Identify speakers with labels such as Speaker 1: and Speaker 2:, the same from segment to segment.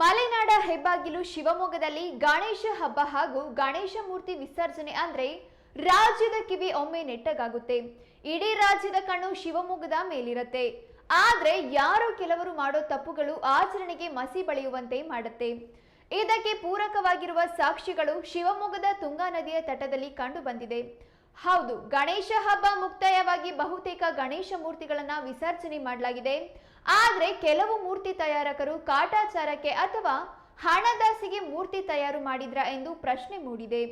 Speaker 1: ಮಲೆನಾಡ ಹೆಬ್ಬಾಗಿಲು ಶಿವಮೊಗ್ಗದಲ್ಲಿ ಗಣೇಶ ಹಬ್ಬ ಹಾಗೂ ಗಣೇಶ ಮೂರ್ತಿ ವಿಸರ್ಜನೆ ಅಂದ್ರೆ ರಾಜ್ಯದ ಕಿವಿ ಒಮ್ಮೆ ನೆಟ್ಟಗಾಗುತ್ತೆ. ಇಡೀ ರಾಜ್ಯದ ಕಣ್ಣು ಶಿವಮೊಗ್ಗದ ಮೇಲಿರತ್ತೆ. ಆದ್ರೆ ಯಾರೋ ಕೆಲವರು ಮಾಡೋ ತಪ್ಪುಗಳು ಆಚರಣೆಗೆ ಮಸಿ ಬಳಿಯುವಂತೆ ಮಾಡುತ್ತೆ. ಇದಕ್ಕೆ ಪೂರಕವಾಗಿರುವ ಸಾಕ್ಷಿಗಳು ಶಿವಮೊಗ್ಗದ ತುಂಗಾ ನದಿಯ ತಟದಲ್ಲಿ ಕಂಡು ಬಂದಿದೆ. ಹೌದು, ಗಣೇಶ ಹಬ್ಬ ಮುಕ್ತಾಯವಾಗಿ ಬಹುತೇಕ ಗಣೇಶ ಮೂರ್ತಿಗಳನ್ನ ವಿಸರ್ಜನೆ ಮಾಡಲಾಗಿದೆ. ಆದ್ರೆ ಕೆಲವು ಮೂರ್ತಿ ತಯಾರಕರು ಕಾಟಾಚಾರಕ್ಕೆ ಅಥವಾ ಹಣದಾಸಿಗೆ ಮೂರ್ತಿ ತಯಾರು ಮಾಡಿದ್ರ ಎಂದು ಪ್ರಶ್ನೆ ಮೂಡಿದೆ.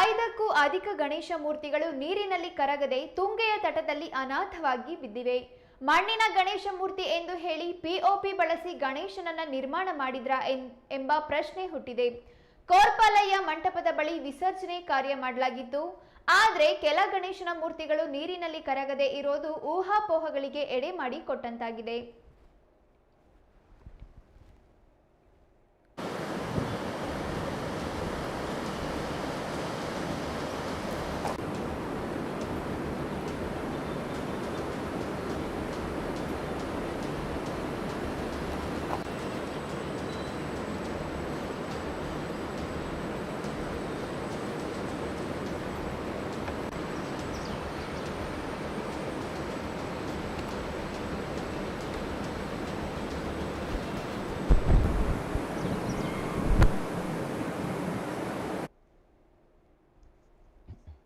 Speaker 1: ಐದಕ್ಕೂ ಅಧಿಕ ಗಣೇಶ ಮೂರ್ತಿಗಳು ನೀರಿನಲ್ಲಿ ಕರಗದೆ ತುಂಗೆಯ ತಟದಲ್ಲಿ ಅನಾಥವಾಗಿ ಬಿದ್ದಿವೆ. ಮಣ್ಣಿನ ಗಣೇಶ ಮೂರ್ತಿ ಎಂದು ಹೇಳಿ ಪಿಒಪಿ ಬಳಸಿ ಗಣೇಶನನ್ನ ನಿರ್ಮಾಣ ಮಾಡಿದ್ರ ಎಂಬ ಪ್ರಶ್ನೆ ಹುಟ್ಟಿದೆ. ಕೋರ್ಪಾಲಯ್ಯ ಮಂಟಪದ ಬಳಿ ವಿಸರ್ಜನೆ ಕಾರ್ಯ ಮಾಡಲಾಗಿತ್ತು. ಆದ್ರೆ ಕೆಲ ಗಣೇಶನ ಮೂರ್ತಿಗಳು ನೀರಿನಲ್ಲಿ ಕರಗದೆ ಇರೋದು ಊಹಾಪೋಹಗಳಿಗೆ ಎಡೆ ಮಾಡಿ ಕೊಟ್ಟಂತಾಗಿದೆ.